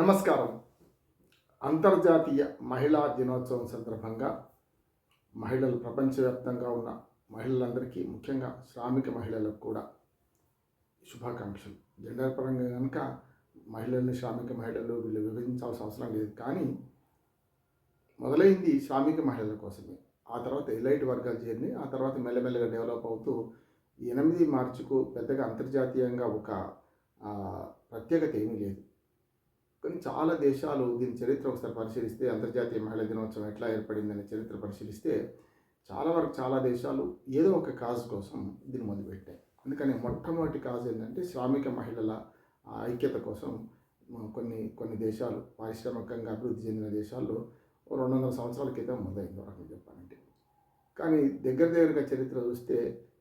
నమస్కారం. అంతర్జాతీయ మహిళా దినోత్సవం సందర్భంగా మహిళలు ప్రపంచవ్యాప్తంగా ఉన్న మహిళలందరికీ ముఖ్యంగా శ్రామిక మహిళలకు కూడా శుభాకాంక్షలు. జెండర్ పరంగా కనుక మహిళల్ని శ్రామిక మహిళలు వీళ్ళు విభజించాల్సిన అవసరం లేదు. కానీ మొదలైంది శ్రామిక మహిళల కోసమే. ఆ తర్వాత ఎలైట్ వర్గాలు చేరినాయి. ఆ తర్వాత మెల్లమెల్లగా డెవలప్ అవుతూ ఎనిమిది మార్చికు పెద్దగా అంతర్జాతీయంగా ఒక ప్రత్యేకత ఏమీ లేదు. కానీ చాలా దేశాలు దీని చరిత్ర ఒకసారి పరిశీలిస్తే అంతర్జాతీయ మహిళా దినోత్సవం ఎట్లా ఏర్పడిందనే చరిత్ర పరిశీలిస్తే చాలా వరకు చాలా దేశాలు ఏదో ఒక కాజ్ కోసం దీన్ని మొదలుపెట్టాయి అందుకని మొట్టమొదటి కాజ్ ఏంటంటే శ్రామిక మహిళల ఐక్యత కోసం కొన్ని కొన్ని దేశాలు పారిశ్రామికంగా అభివృద్ధి చెందిన దేశాల్లో రెండు వందల సంవత్సరాల క్రితం మొదలైంది వరకు చెప్పాలంటే. కానీ దగ్గర దగ్గరగా చరిత్ర చూస్తే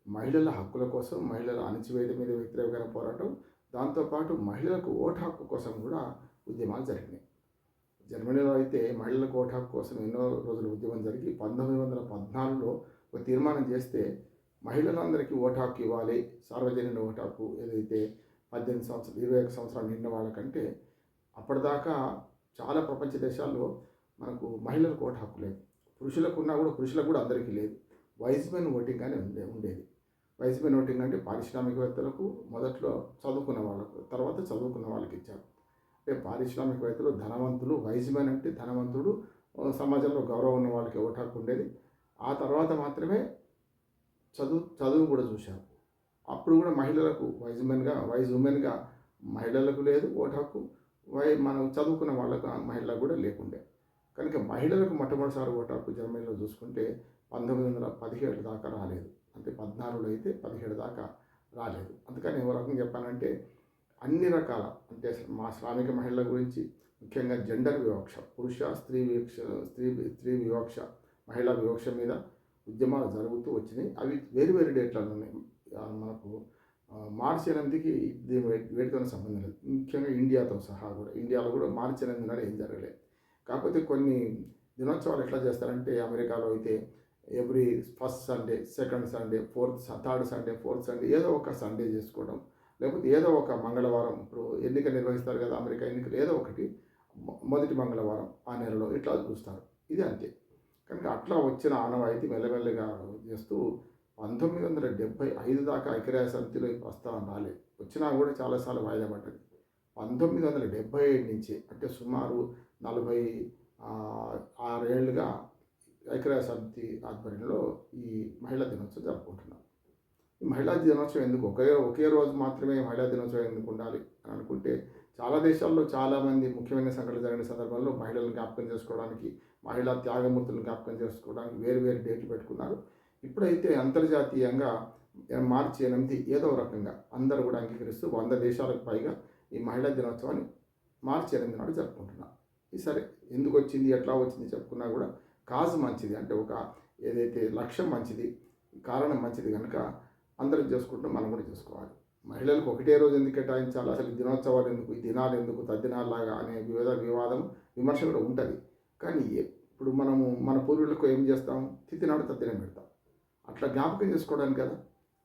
మహిళల హక్కుల కోసం మహిళల అణచివేత మీద వ్యతిరేకమైన పోరాటం దాంతోపాటు మహిళలకు ఓటు హక్కు కోసం కూడా ఉద్యమాలు జరిగినాయి. జర్మనీలో అయితే మహిళల కోటా కోసం ఎన్నో రోజులు ఉద్యమం జరిగి పంతొమ్మిది వందల పద్నాలుగులో ఒక తీర్మానం చేస్తే మహిళలందరికీ ఓటు హక్కు ఇవ్వాలి సార్వజనిక ఓటు హక్కు ఏదైతే పద్దెనిమిది సంవత్సరాలు ఇరవై ఒక సంవత్సరాలు నిండిన వాళ్ళకంటే అప్పటిదాకా చాలా ప్రపంచ దేశాల్లో మనకు మహిళలకు ఓటు హక్కు లేదు. పురుషులకు ఉన్నా కూడా పురుషులకు కూడా అందరికీ లేదు. వైస్ మెన్ ఓటింగ్ అని ఉండే ఉండేది. వైస్ మెన్ ఓటింగ్ అంటే పారిశ్రామికవేత్తలకు మొదట్లో చదువుకున్న వాళ్ళకు తర్వాత చదువుకున్న వాళ్ళకి ఇచ్చారు. అంటే పారిశ్రామికవేత్తలు ధనవంతులు వైస్ మెన్ అంటే ధనవంతుడు సమాజంలో గౌరవం ఉన్న వాళ్ళకి ఓటు హక్కు ఉండేది ఆ తర్వాత మాత్రమే చదువు చదువు కూడా చూశారు. అప్పుడు కూడా మహిళలకు వైజ్ మెన్గా వైజ్ ఉమెన్గా మహిళలకు లేదు ఓటు హక్కు వై మనం చదువుకున్న వాళ్ళకు మహిళలకు కూడా లేకుండే. కనుక మహిళలకు మొట్టమొదటిసారి ఓటు హక్కు జర్మనీలో చూసుకుంటే పంతొమ్మిది వందల పదిహేడు దాకా రాలేదు. అంటే పద్నాలుగులో అయితే పదిహేడు దాకా రాలేదు. అందుకని ఏ రకంగా చెప్పానంటే అన్ని రకాల అంటే మా శ్రామిక మహిళల గురించి ముఖ్యంగా జెండర్ వివక్ష పురుష స్త్రీ వివక్ష స్త్రీ స్త్రీ వివక్ష మహిళా వివక్ష మీద ఉద్యమాలు జరుగుతూ వచ్చినాయి. అవి వేరు వేరు డేట్లలో ఉన్నాయి. మనకు మార్చి ఎనిమిదికి దీని వేటితో సంబంధం లేదు. ముఖ్యంగా ఇండియాతో సహా కూడా ఇండియాలో కూడా మార్చి ఎనిమిది నాడు ఏం జరగలేదు. కాకపోతే కొన్ని దినోత్సవాలు ఎట్లా చేస్తారంటే అమెరికాలో అయితే every first Sunday second Sunday fourth third Sunday fourth Sunday ఏదో ఒక సండే చేసుకోవడం లేకపోతే ఏదో ఒక మంగళవారం ఇప్పుడు ఎన్నిక నిర్వహిస్తారు కదా అమెరికా ఎన్నికలు ఏదో ఒకటి మొదటి మంగళవారం ఆ నెలలో ఇట్లా చూస్తారు. ఇది అంతే. కనుక అట్లా వచ్చిన ఆనవాయితీ మెల్లమెల్లగా చేస్తూ పంతొమ్మిది వందల డెబ్భై ఐదు దాకా ఐక్యరాజ్య సమితిలో ప్రస్తావన రాలేదు. వచ్చినా కూడా చాలాసార్లు వాయిదా పడ్డది. పంతొమ్మిది వందల డెబ్భై ఏడు నుంచి అంటే సుమారు నలభై ఆరేళ్ళుగా ఐక్యరాజ్య సమితి ఆధ్వర్యంలో ఈ మహిళా దినోత్సవం జరుపుకుంటున్నాం. ఈ మహిళా దినోత్సవం ఎందుకు? ఒకే ఒకే రోజు మాత్రమే మహిళా దినోత్సవం ఎందుకు ఉండాలి? అని అనుకుంటే చాలా దేశాల్లో చాలామంది ముఖ్యమైన సంఘటనలు జరిగిన సందర్భంలో మహిళలను జ్ఞాపకం చేసుకోవడానికి మహిళా త్యాగమూర్తులను జ్ఞాపకం చేసుకోవడానికి వేరు వేరు డేట్లు పెట్టుకున్నారు. ఇప్పుడైతే అంతర్జాతీయంగా మార్చి ఎనిమిది ఏదో రకంగా అందరూ కూడా అంగీకరిస్తూ వంద దేశాలకు పైగా ఈ మహిళా దినోత్సవాన్ని మార్చి ఎనిమిది నాడు జరుపుకుంటున్నాం ఈ సరే ఎందుకు వచ్చింది? ఎట్లా వచ్చింది? చెప్పుకున్నా కూడా కాజు మంచిది. అంటే ఒక ఏదైతే లక్ష్యం మంచిది కారణం మంచిది కనుక అందరం చేసుకుంటూ మనం కూడా చేసుకోవాలి. మహిళలకు ఒకటే రోజు ఎందుకు కేటాయించాలి? అసలు దినోత్సవాలు ఎందుకు? ఈ దినాలు ఎందుకు? తద్దినాల్లాగా అనే వివిధ వివాదం విమర్శ కూడా ఉంటుంది. కానీ ఇప్పుడు మనము మన పూర్వీకులకు ఏం చేస్తాం? తిథి నాడు తద్దినం పెడతాం. అట్లా జ్ఞాపకం చేసుకోవడానికి కదా?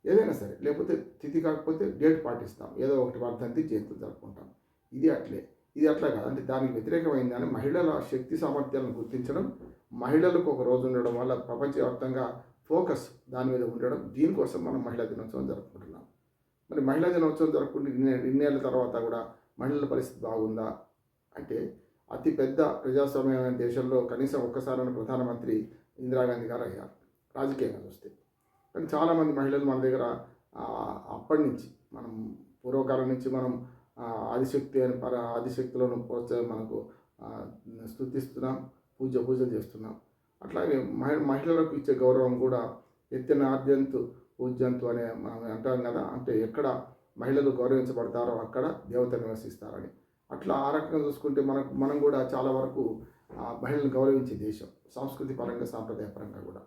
ఏదైనా సరే లేకపోతే తిథి కాకపోతే డేట్ పాటిస్తాం. ఏదో ఒకటి వర్ధంతి జయంతులు జరుపుకుంటాం. ఇది అట్లే. ఇది అట్లా కాదు. అంటే దానికి వ్యతిరేకమైందని మహిళల శక్తి సామర్థ్యాలను గుర్తించడం మహిళలకు ఒక రోజు ఉండడం వల్ల ప్రపంచవ్యాప్తంగా ఫోకస్ దాని మీద ఉండడం దీనికోసం మనం మహిళా దినోత్సవం జరుపుకుంటున్నాం. మరి మహిళా దినోత్సవం జరుపుకుంటే ఇన్నే ఇన్నేళ్ళ తర్వాత కూడా మహిళల పరిస్థితి బాగుందా? అంటే అతి పెద్ద ప్రజాస్వామ్యమైన దేశంలో కనీసం ఒక్కసారైన ప్రధానమంత్రి ఇందిరాగాంధీ గారు అయ్యారు. రాజకీయంగా చూస్తే. కానీ చాలామంది మహిళలు మన దగ్గర అప్పటి నుంచి మనం పూర్వకాలం నుంచి మనం ఆదిశక్తి అని పర ఆదిశక్తులను ప్రోత్స మనకు స్థుతిస్తున్నాం స్తుతిస్తున్నాం పూజ పూజలు చేస్తున్నాం. అట్లాగే మహి మహిళలకు ఇచ్చే గౌరవం కూడా ఎత్తిన ఆద్యంతు ఉజ్జంతు అనే మనం అంటాం కదా అంటే ఎక్కడ మహిళలు గౌరవించబడతారో అక్కడ దేవత నివసిస్తారని. అట్లా ఆ రకంగా చూసుకుంటే మనకు మనం కూడా చాలా వరకు మహిళలను గౌరవించే దేశం సంస్కృతి పరంగా సాంప్రదాయ పరంగా కూడా.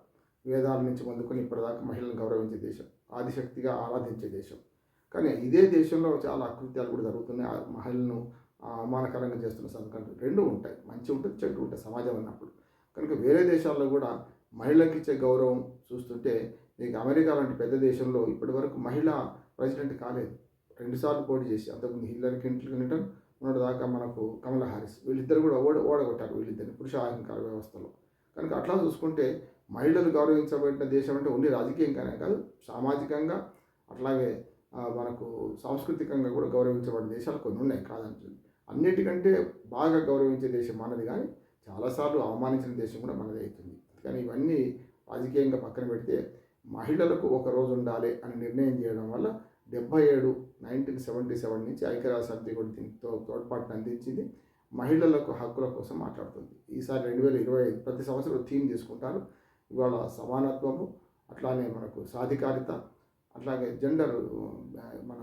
వేదాల నుంచి పొందుకొని ఇప్పటిదాకా మహిళలను గౌరవించే దేశం ఆదిశక్తిగా ఆరాధించే దేశం. కానీ ఇదే దేశంలో చాలా అకృత్యాలు కూడా జరుగుతున్నాయి. ఆ మహిళలను అవమానకరంగా చేస్తున్న సందర్భాలు రెండు ఉంటాయి. మంచి ఉంటుంది చెడు ఉంటుంది సమాజం అన్నప్పుడు. కనుక వేరే దేశాల్లో కూడా మహిళలకు ఇచ్చే గౌరవం చూస్తుంటే నీకు అమెరికా లాంటి పెద్ద దేశంలో ఇప్పటి వరకు మహిళ ప్రెసిడెంట్ కాలేదు. రెండుసార్లు పోటీ చేసి అంతకుముందు హిల్లరీ క్లింటన్ మొన్నటిదాకా మనకు కమలా హారిస్ వీళ్ళిద్దరు కూడా ఓడ ఓడగొట్టారు వీళ్ళిద్దరిని పురుష అహంకార వ్యవస్థలో. కనుక అట్లా చూసుకుంటే మహిళలు గౌరవించబడిన దేశం అంటే ఓన్లీ రాజకీయంగానే కాదు సామాజికంగా అట్లాగే మనకు సాంస్కృతికంగా కూడా గౌరవించబడిన దేశాలు కొన్ని ఉన్నాయి కాదంటుంది అన్నిటికంటే బాగా గౌరవించే దేశం మనది కానీ చాలాసార్లు అవమానించిన దేశం కూడా మనదే అవుతుంది. కానీ ఇవన్నీ రాజకీయంగా పక్కన పెడితే మహిళలకు ఒక రోజు ఉండాలి అని నిర్ణయం చేయడం వల్ల డెబ్బై ఏడు నైన్టీన్ సెవెంటీ సెవెన్ నుంచి ఐక్యరాజ్య సమితి కూడా దీంతో తోడ్పాటును అందించింది. మహిళలకు హక్కుల కోసం మాట్లాడుతుంది. ఈసారి రెండు వేల ఇరవై ఐదు ప్రతి సంవత్సరం థీమ్ తీసుకుంటారు. ఇవాళ సమానత్వము అట్లానే మనకు సాధికారిత అట్లాగే జెండర్ మన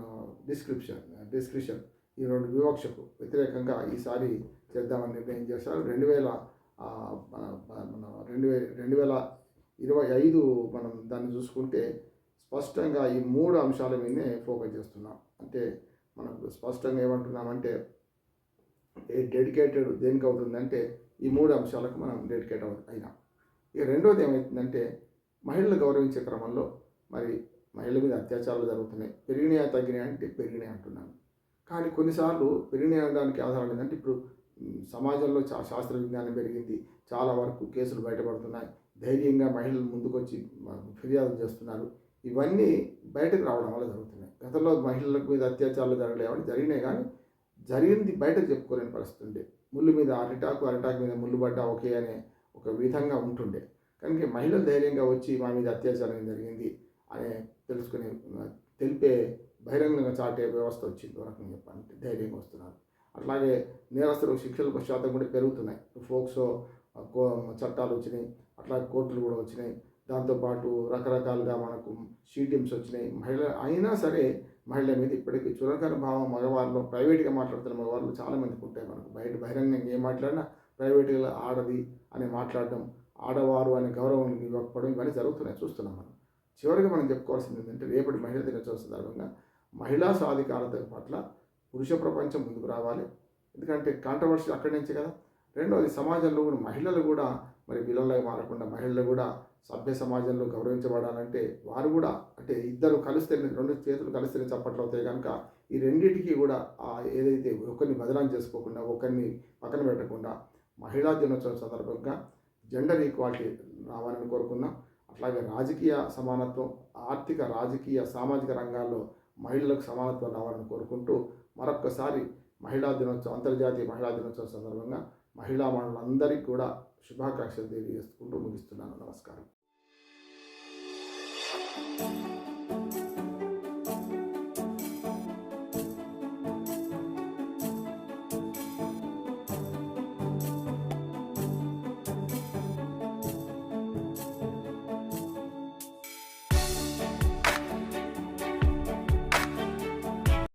డిస్క్రిప్షన్ డిస్క్రిప్షన్ ఈ రెండు వివక్షకు వ్యతిరేకంగా ఈసారి చేద్దామని నిర్ణయం చేశారు. రెండు వేల మన- రెండు వే రెండు వేల ఇరవై ఐదు మనం దాన్ని చూసుకుంటే స్పష్టంగా ఈ మూడు అంశాల మీదనే ఫోకస్ చేస్తున్నాం. అంటే మనకు స్పష్టంగా ఏమంటున్నామంటే ఏ డెడికేటెడ్ దేనికి అవుతుందంటే ఈ మూడు అంశాలకు మనం డెడికేట్ అవు అయినాం. ఇక రెండోది ఏమవుతుందంటే మహిళలు గౌరవించే క్రమంలో మరి మహిళల మీద అత్యాచారాలు జరుగుతున్నాయి. పెరిగినాయా తగ్గినాయి అంటే పెరిగినాయి అంటున్నాను. కానీ కొన్నిసార్లు పెరిగినడానికి అనడానికి ఆధారం ఏంటంటే ఇప్పుడు సమాజంలో చా శాస్త్ర విజ్ఞానం పెరిగింది. చాలా వరకు కేసులు బయటపడుతున్నాయి. ధైర్యంగా మహిళలు ముందుకొచ్చి ఫిర్యాదు చేస్తున్నారు. ఇవన్నీ బయటకు రావడం వల్ల జరుగుతున్నాయి. గతంలో మహిళల మీద అత్యాచారాలు జరగలేవని జరిగినాయి కానీ జరిగింది బయటకు చెప్పుకోలేని పరిస్థితి ఉండే. ముళ్ళు మీద అరిటాకు అరిటాకు మీద ముళ్ళు పడ్డా ఓకే అనే ఒక విధంగా ఉంటుండే. కనుక మహిళలు ధైర్యంగా వచ్చి మా మీద అత్యాచారం జరిగింది అనే బహిరంగంగా చాటే వ్యవస్థ వచ్చింది ఒక రకంగా చెప్పాలంటే. ధైర్యంగా వస్తున్నారు. అట్లాగే నేరస్తులకు శిక్షలు శాతం కూడా పెరుగుతున్నాయి. ఫోక్సో చట్టాలు వచ్చినాయి. అట్లాగే కోర్టులు కూడా వచ్చినాయి. దాంతోపాటు రకరకాలుగా మనకు షీటిమ్స్ వచ్చినాయి. మహిళ అయినా సరే మహిళల మీద ఇప్పటికీ చులకన భావం మగవారిలో ప్రైవేట్గా మాట్లాడుతున్న మగవాళ్ళు చాలామంది ఉంటాయి మనకు. బయట బహిరంగంగా ఏం మాట్లాడినా ప్రైవేట్గా ఆడది అని మాట్లాడడం ఆడవారు అనే గౌరవం ఇవ్వకపోవడం ఇవన్నీ జరుగుతున్నాయి. చూస్తున్నాం మనం. చివరిగా మనం చెప్పుకోవాల్సింది ఏంటంటే రేపటి మహిళా దినోత్సవ సందర్భంగా మహిళా సాధికారత పట్ల పురుష ప్రపంచం ముందుకు రావాలి. ఎందుకంటే కాంట్రవర్సీ అక్కడి నుంచే కదా. రెండవది సమాజంలో కూడా మహిళలు కూడా మరి పిల్లలకి మారకుండా మహిళలు కూడా సభ్య సమాజంలో గౌరవించబడాలంటే వారు కూడా అంటే ఇద్దరు కలిస్తే రెండు చేతులు కలిస్తేనే చప్పట్లు అవుతాయి కనుక ఈ రెండింటికి కూడా ఆ ఏదైతే ఒకరిని బదనాం చేసుకోకుండా ఒకరిని పక్కన పెట్టకుండా మహిళా దినోత్సవం సందర్భంగా జెండర్ ఈక్వాలిటీ రావాలని కోరుకున్నాం. అట్లాగే రాజకీయ సమానత్వం ఆర్థిక రాజకీయ సామాజిక రంగాల్లో మహిళలకు సమానత్వం రావాలని కోరుకుంటూ మరొక్కసారి మహిళా దినోత్సవం అంతర్జాతీయ మహిళా దినోత్సవం సందర్భంగా మహిళా మనులందరికీ కూడా శుభాకాంక్షలు తెలియజేసుకుంటూ ముగిస్తున్నాను. నమస్కారం.